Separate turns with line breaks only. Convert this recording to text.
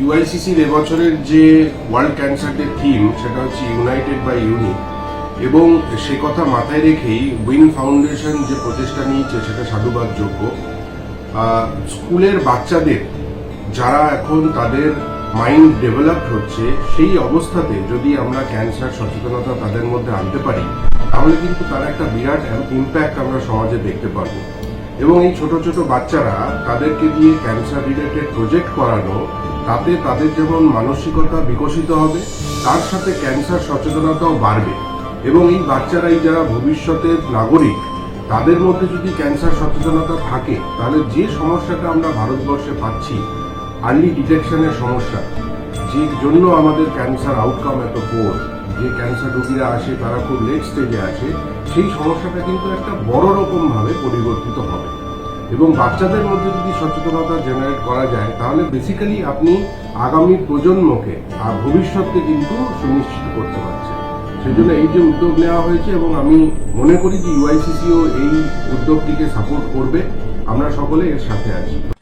ইউআইসিসির এবছরের যে world cancer day theme সেটা হচ্ছে ইউনাইটেড বাই ইউনিট এবং সে কথা মাথায় রেখেই উইন ফাউন্ডেশন যে প্রচেষ্টা নিয়েছে, সেটা সাধুবাদযোগ্য। স্কুলের বাচ্চাদের, যারা এখন তাদের মাইন্ড ডেভেলপ হচ্ছে, সেই অবস্থাতে যদি আমরা ক্যান্সার সচেতনতা তাদের মধ্যে আনতে পারি, তাহলে কিন্তু তার একটা বিরাট ইম্প্যাক্ট আমরা সমাজে দেখতে পারব এবং এই ছোট ছোট বাচ্চারা তাদেরকে দিয়ে ক্যান্সার রিলেটেড প্রজেক্ট করানো, তাতে তাদের যেমন মানসিকতা বিকশিত হবে, তার সাথে ক্যান্সার সচেতনতাও বাড়বে। এবং এই বাচ্চারাই যারা ভবিষ্যতের নাগরিক, তাদের মধ্যে যদি ক্যান্সার সচেতনতা থাকে, তাহলে যে সমস্যাটা আমরা ভারতবর্ষে পাচ্ছি আর্লি ডিটেকশনের সমস্যা। যে জন্য আমাদের ক্যান্সার আউটকাম এত পোর যে ক্যান্সার রোগীরা আসে, তারা খুব লেট স্টেজে আসে, সেই সমস্যাটা কিন্তু একটা বড় রকম ভাবে পরিবর্তিত হবে। এবং বাচ্চাদের মধ্যে যদি সচেতনতা জেনারেট করা যায়, তাহলে বেসিক্যালি আপনি আগামী প্রজন্মকে আর ভবিষ্যৎকে কিন্তু সুনিশ্চিত করতে পারছেন। সেই জন্য এই যে উদ্যোগ নেওয়া হয়েছে এবং আমি মনে করি যে ইউআইসিসিও এই উদ্যোগটিকে সাপোর্ট করবে। আমরা সকলে এর সাথে আছি।